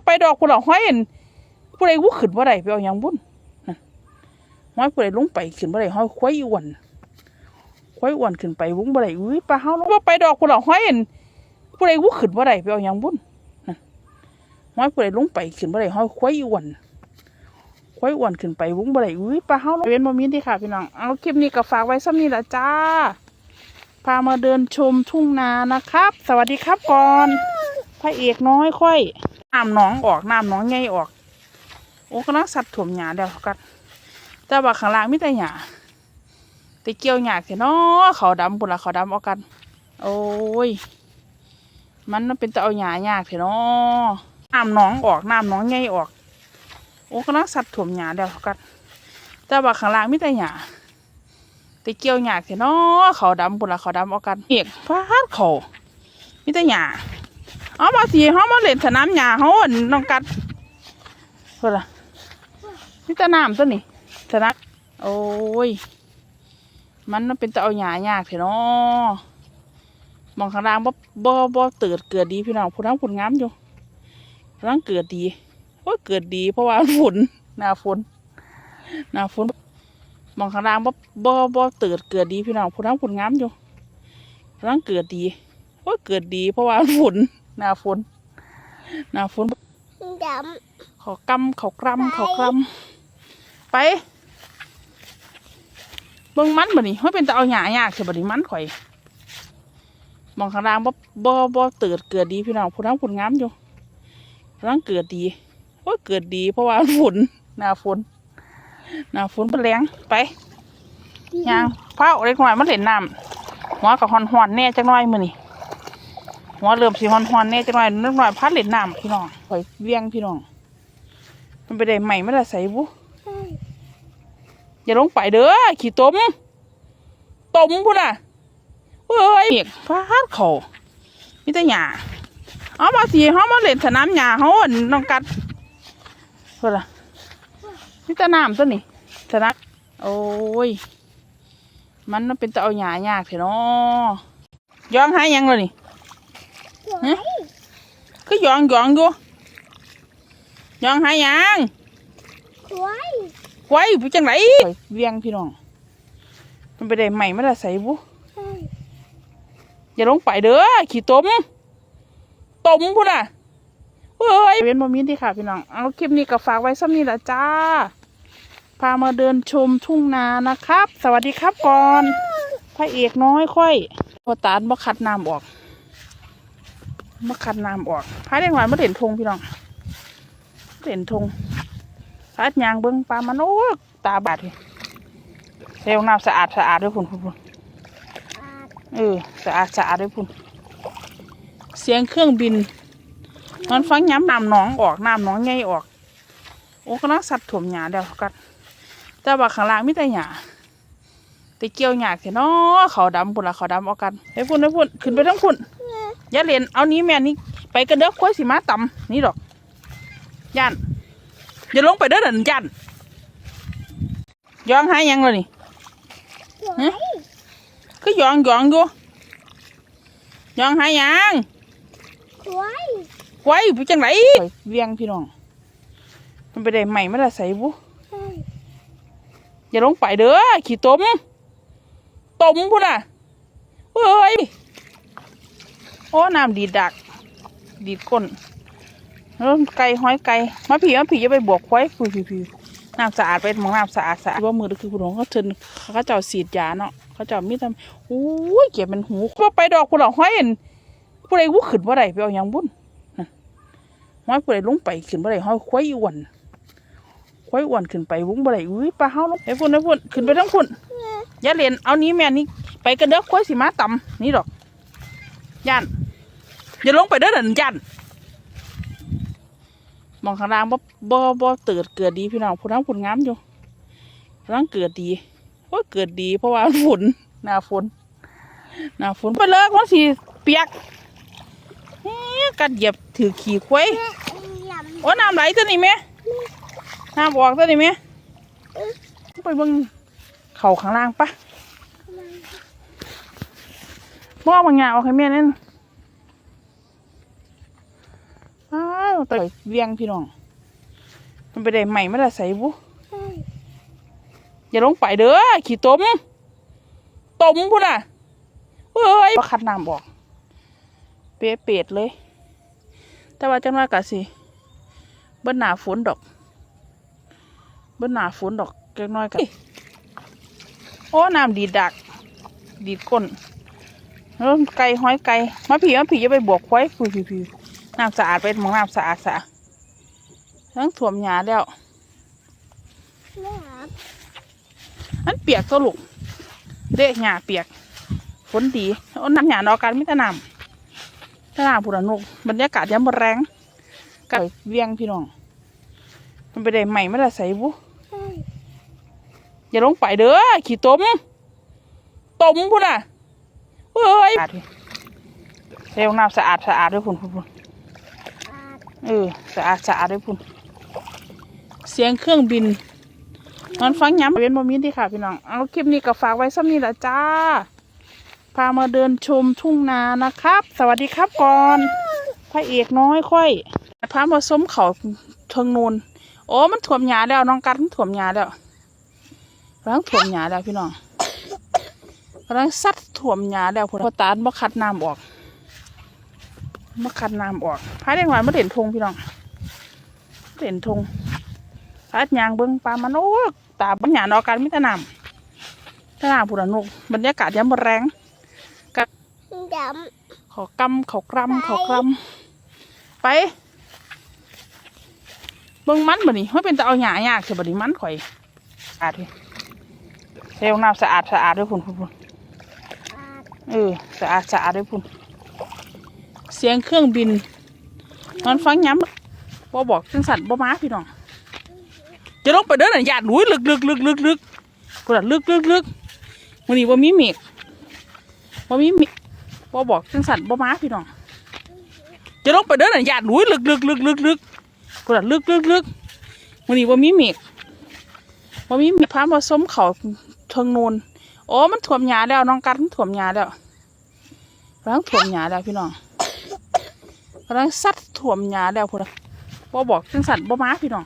าไปดอกพุ่นละห้อยเห็นผู้ใดวุ้ขึ้นบ่ได้ไปเอายังบุญน้อยผู้ใดลงไปขึ้นบ่ได้ห้อยควายอ้วนควายอ้วนขึ้นไปวุ้งบ่ได้อุ้ยปลาเฮาลงว่าไปดอกพุ่นละห้อยเห็นผู้ใดวุ้ขึ้นบ่ได้ไปเอายังบุญน้อยผู้ใดลงไปขึ้นบ่ได้ห้อยควายอ้วนควายอ้วนขึ้นไปวุ้งบ่ได้อุ้ยปลาเฮาลงเว้นบ่มีเดีค่ะพี่น้อง เอาคลิปนี้ก็ฝากไว้ซ้ำนี้ละจ้า พามาเดินชมทุ่งนานะครับ สวัสดีครับก่อน พระเอกน้อยค่อย น้ำหนองออกน้ำหนองใหญ่ออก โอ้ก็นักสัตว์ถ่วมหญ้าเดียวกันแต่ว่าข้างล่างไมีแต่หญ้าแต่เกี่ยวหญ้าเสียเนาะเขาดำปุ่นละเขาดำเอากัน โอ้ย มันน่ะเป็นแต่เอาหญ้ายากเสียเนาะน้ำหนองออกน้ำหนองใหญ่ออก โอ้ก็นักสัตว์ถ่วมหญ้าเดียวกันแต่ว่าข้างล่างไมีแต่หญ้าแต่เกี่ยวหยาเสียเนาะเขาดำปุ่นละเขาดำเอากันเอกฟาดเขามีแต่หยา เอามาสีเขามาเล่นสนามหญ้าเขาอั่นน้องกัดเพื่อละมีแต่น้ำตัวนี้สนามโอ้ย มันน่ะเป็นต่เอาหยายากเสียเนาะมองข้างล่างบ่บ่บ่เติดเกิดดีพี่น้องผู้นั้นผลงามอยู่ผู้นั้นเกิดดีโอ้ยเกิดดี เพราะว่าฝนหน้าฝนหน้าฝนมองข้างล่างบ่บ่บ่เติดเกิดดีพี่น้องผู้นั้นผลงามอยู่ผู้นั้นเกิดดีโอ้ยเกิดดี เพราะว่าฝน หน้าฝนหน้าฝนดเขากำเขากรำเขากรำไปเบิ่งมันบ่นี่เฮ้ยเป็นตาเอาหยายากใช่บ่นี่มันข่อยมองข้างล่างบ่บ่บ่เติดเกิดดีพี่น้องผู้นั้นผลงามอยู่ผู้นั้นเกิดดีโอ้ยเกิดดี เพราะว่าฝนหน้าฝนหน้าฝนเป็นแรงไปำยางเฝ้าเล็กน้อยมันเล่นน้ำหัวกับฮอนฮอนๆแน่จังน้อยมือนี่ หัวเริ่มสีฮอนฮอนๆแน่จังน้อยเล็กน้อยพัดเหล่นน้ำพี่น้องข่อยเวียงพี่น้อง มันไปได้ใหม่ไม่ได้ใส่บุอย่าลงไปเด้อขี่ต้มต้มพุ่นน่ะเอ้ยเปียกฟาดเขามีแต่หญ้าเอามาสีเขามาเล่นสนามหญ้าเขานน้องกัดเพื่อละมีแต่น้ำตัวนี้สนามโอ้ยมันน่ะเป็นต่เอาหญ้ายากเถอะเนาะย้องหายังเลยนี่ ก็ย้องย้องอยู่ย้องหายังควายไว้ผู้จังไรเวียงพี่น้อง มันไปได้ใหม่ไม่ได้ใส่บุอย่าลงไปเด้อขี่ต้มต้มพุ่นน่ะเฮ้ยเว้นบ่มีที่ค่ะพี่น้อง เอาคลิปนี้ก็ฝากไว้ซ้ำนี้ละจ้า พามาเดินชมทุ่งนานะครับ สวัสดีครับก่อน พระเอกน้อยค่อยพอตาลบ่คัดน้ำออก บ่คัดน้ำออกพายได้หวานมาเด่นทงพี่น้องเด่นทงพัดยางเบิ้งปลามันโอ้ตาบาดเลยเซลน้ำสะอาดสะอาดด้วยพุ่นพุ่นเออสะอาดสะอาดด้วยพุ่นเสียงเครื่องบินมันฟังย้ำน้ำหนองออกน้ำหนองใหญ่ออก โอ้ก็นักสัตว์ถ่วมหญ้าเดียวกันแต่ว่าข้างล่างไมีแต่หญ้าแต่เกี่ยวหยากเถอะเนาะเขาดำปุ่นละเขาดำเอากันไอ้พุ่นไอ้พุ่นขึ้นไปทั้งพุ่น อย่าเรียนเอานี้แม่นี่ไปกันเด้อค่อยสิมาต่ำนี่ดอกย่านอย่าลงไปเด้อเดินย่านยองหายยังเลยนี่ฮะคือยองยองอยู่ยองหายยังควายไว้ผู้จังไรเวียงพี่น้องมันไปได้ใหม่ไม่ได้ใส่บุอย่าลงไปเด้อขี่ต้มต้มพุ่นน่ะเฮ้ย โอ้น้ำดีดดัก ดีดก้นแล้วไก่ห้อยไก่มาผีมาผีจะไปบวกควายผีผีผีน้ำสะอาดไปมองน้ำสะอาดสะอาดว่ามือคือผู้หลงเขาเทินเขาเจ้าสีดยาเนาะเขาเจ้ามีทำโอ้ยเก็บเป็นหูว่าไปดอกผู้หลงห้อยเห็นผู้ใดวุ้ขึ้นว่าไรไปเอาหยังบุญน่ะห้อยผู้ใดลงไปขึ้นว่าไรห้อยควายอ้วนควายอ้วนขึ้นไปวุ้งว่าไรอุ้ยปลาเฮาลงไอ้พุ่นไอ้พุ่นขึ้นไปทั้งพุ่นอย่าเรียนเอานี้แม่นี่ไปกันเด้อควายสิมาต่ำนี่ดอกย่าน อย่าลงไปเด้อเดินย่านมองข้างล่างบ่บ่บ่เติดเกิดดีพี่น้องผู้นั้นผลงามอยู่ผู้นั้นเกิดดีโอ้เกิดดี เพราะว่าฝนหน้าฝนหน้าฝนไปเลิกมันสิเปียกกัดเหยียบถือขี่ควายโอ้น้ำไหลตัวนี้ไหมน้ำออกตัวนี้ไหมไปเบิ่งเข่าข้างล่างปะมอบางอย่างเอาให้แม่นั่น อ้าวต่อยเวียงพี่น้อง มันไปได้ใหม่ไมาละใส่บุอย่าลงไปเด้อขี้ตมตมพุ่นน่ะเอ้ยบ่คัดน้ำบอก เปะเปดเลย แต่ว่าจังว่ากะสิเบิ้หนาฝนดอก เบิ้หนาฝนดอกจังน้อยกะโอ้น้ำดีดดัก ดีดก้นแล้วไก่ห้อยไก่มาผีมาผีจะไปบวกควายผีผีผี น้ำสะอาดเป็นมองน้ำสะอาดสะอาดทั้งถ่วมหยาแล้วแม่ครับอันเปียกตัวลูกเด็กหยาเปียกฝนดีเอาน้ำหยาดอกกันไม่แต่น้ำแต่น้ำผุดนุกบรรยากาศยังบแรงกัดเวียงพี่น้อง มันไปได้ใหม่มาละใส่บุใช่อย่าลงไปเด้อขี้ตมตมพุ่นน่ะเอ้ยสะอาดพี่เร็วน้ำสะอาดสะอาดด้วยพุ่นพุ่นพุ่นอาด เออสะอาดสะอาดด้วยพุ่นเสียงเครื่องบินนอนฟังย้ำเป็นโมมินที่ค่ะพี่น้อง เอาคลิปนี้ก็ฝากไว้ซ้ำนี้ละจ้า พามาเดินชมทุ่งนานะครับ สวัสดีครับก่อน พระเอกน้อยค่อยพามาส้มเขาเทิงนูนโอ้มันถ่วมหยาแล้วน้องกัดมันถ่วมหยาแล้วกำลังถ่วมหยาแล้วพี่น้องกำลังซัดถ่วมหยาแล้วพอตาลบ่คัดน้ำออก บ่คัดน้ำออกพาเด็กหน่อยมาเด่นทงพี่น้องเด่นทงพัดยางเบิ้งปลามันโอ้ตาบัญญาณออกกันมิตรน้ำตะน้ำผุดนุกบรรยากาศยังบแรงดขอกำเขากรำเขากรำไปเบิ่งมันบ่นี่ไม่เป็นแต่เอาหยายากใช่บ่นี่มันข่อยสะอาดพี่เร็วน้ำสะอาดสะอาดด้วยพุ่นพุ่นพุ่นำอาดเออสะอาดสะอาดด้วยพุ่น เสียงเครื่องบินนอนฟังย้ำบ่บอกจังสันบ่มาพี่น้องจะลงไปเดินหน่อยหยาดหนุยลึกลึกลึกลึกลึกพุ่นน่ะลึกลึกลึกวันนี้ว่ามีเมฆว่ามีเมฆบ่บอกจังสันบ่มาพี่น้องจะลงไปเดินหน่อยหยาดหนุยลึกลึกลึกลึกลึกพุ่นน่ะลึกลึกลึกวันนี้ว่ามีเมฆว่ามีเมฆพามาส้มเขาเทิงนูนโอ้มันถ่วมหยาแล้วน้องกัดมันถ่วมหยาแล้วกำลังถ่วมหยาแล้วพี่น้อง กำลังซัดถ่วมหยาแล้วพุ่นน่ะบ่บอกจังสันบ่มาพี่น้อง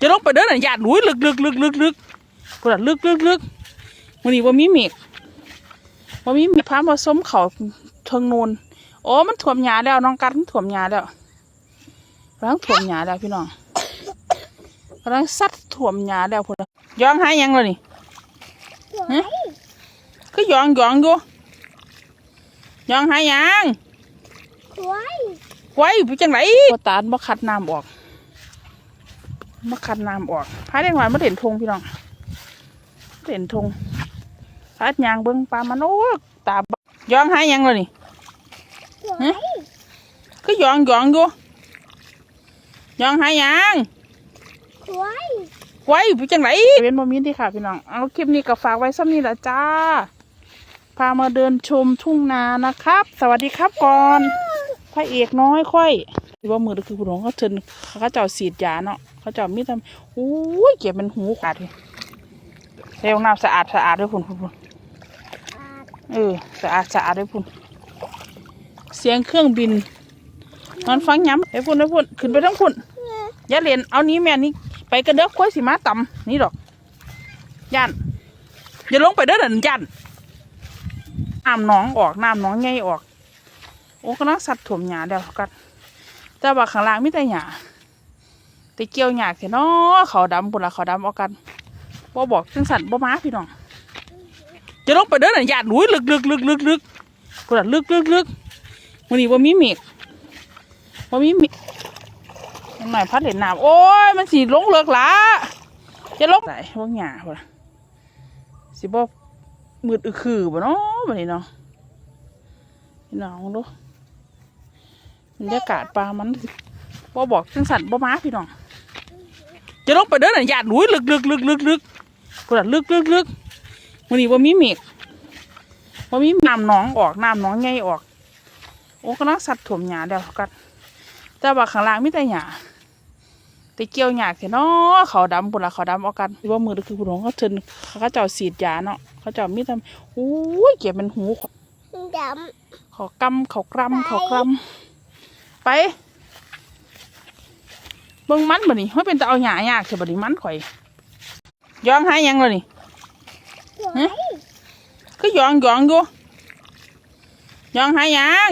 จะลงไปเดินหน่อยหยาดหนุยลึกลึกลึกลึกลึกพุ่นน่ะลึกลึกลึกวันนี้ว่ามีเมฆว่ามีเมฆพามาส้มเขาเทิงนูนโอ้มันถ่วมหยาแล้วน้องกัดมันถ่วมหยาแล้วกำลังถ่วมหยาแล้วพี่น้องกำลังซัดถ่วมหยาแล้วพุ่นน่ะย้องหายังเลยนี่ฮะก็ย้องย้องอยู่ยองหายัง สวยไว้ไปจังไหนบ่ตาลบ่คัดน้ำออกบ่คัดน้ำออกพาเด็กหน่อยมาเด่นทงพี่น้องเด่นทงพัดยางเบิ้งปลามันโอ้ตาบยองหาหยังเลยนี่สวยฮะก็ยองยองอยู่ยองหาหยังสวยไว้ไปจังไหนเป็นโมมินที่ค่ะพี่น้องเอาคลิปนี้ก็ฝากไว้ซ้ำนี้ละจ้าพามาเดินชมทุ่งนานะครับ สวัสดีครับก่อน พระเอกน้อยค่อยหรือว่ามือคือผู้หลวงเขาเชิญเขาเจ้าสีดยาเนาะเขาเจ้ามีทำอู้ยเก็บเป็นหูขาดเลยเร็วน้ำสะอาดสะอาดด้วยพุ่นพุ่นพุ่นเออสะอาดสะอาดด้วยพุ่นเสียงเครื่องบินนอนฟังย้ำไอ้พุ่นไอ้พุ่นขึ้นไปทั้งพุ่นอย่าเรียนเอานี้แม่นี่ไปกันเด้อค่อยสิมาต่ำนี่ดอกย่านอย่าลงไปเด้อเดินย่านน้ำหนองออกน้ำหนองใหญ่ออก อ้ก็นังสัตว์ถ่มหญ้าเดียวกันแต่ว่าข้างล่างมีแต่หญ้าแต่เกี่ยวหญ้าเสียเนาะเขาดำปุ่นละเขาดำเอากันบ่บอกจังสันบ่มาพี่น้องจะลงไปเดินหน่อยหยาดหนุยลึกลึกลึกลึกลึกปุ่นละลึกลึกลึกวันนี้ว่ามีเมฆว่ามีเมฆยังหน่อยพัดเห็นน้ำโอ้ยมันสีลงเลิกละจะลงไหนว่าหญ้าพุ่นละสิบ่มืดอึกคือบ่เนาะบัดนี้เนาะพี่น้องดู บรรยากาศปลามันบ่บอกจังสันบ่มาพี่น้องจะลงไปเดินหน่อยหยาดหนุยลึกลึกลึกลึกลึกกระลึกลึกลึกวันนี้ว่ามีเมฆว่ามีน้ำหนองออกน้ำหนองใหญ่ออก โอ้ก็นังสัตว์ถ่วมหญ้าเดียวกันแต่ว่าข้างล่างมีแต่หญ้าแต่เกี่ยวหญ้าเสียเนาะเขาดำปุ่นละเขาดำเอากันหรือว่ามือคือผู้หลวงเขาเชิญเขาเจ้าสีดยาเนาะเขาเจ้ามีทำอู้ยเก็บเป็นหูดเขากำเขากรำเขากรำ ไปำเบิ่งมันบ่นี่ห้อยเป็นตาเอาหญ้ายากใช่บ่นี่มันข่อยยองหาหยังเลยนี่สวยฮะคือยองยองอยู่ยองหาหยัง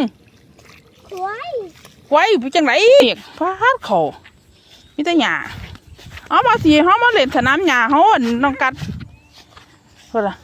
สวยไว้ไปจังไรฟาดเขามีแต่หญ้าเอามาสิเฮามาเล่นสนามหญ้าเฮาอั่นน้องกัดเพิ่นล่ะ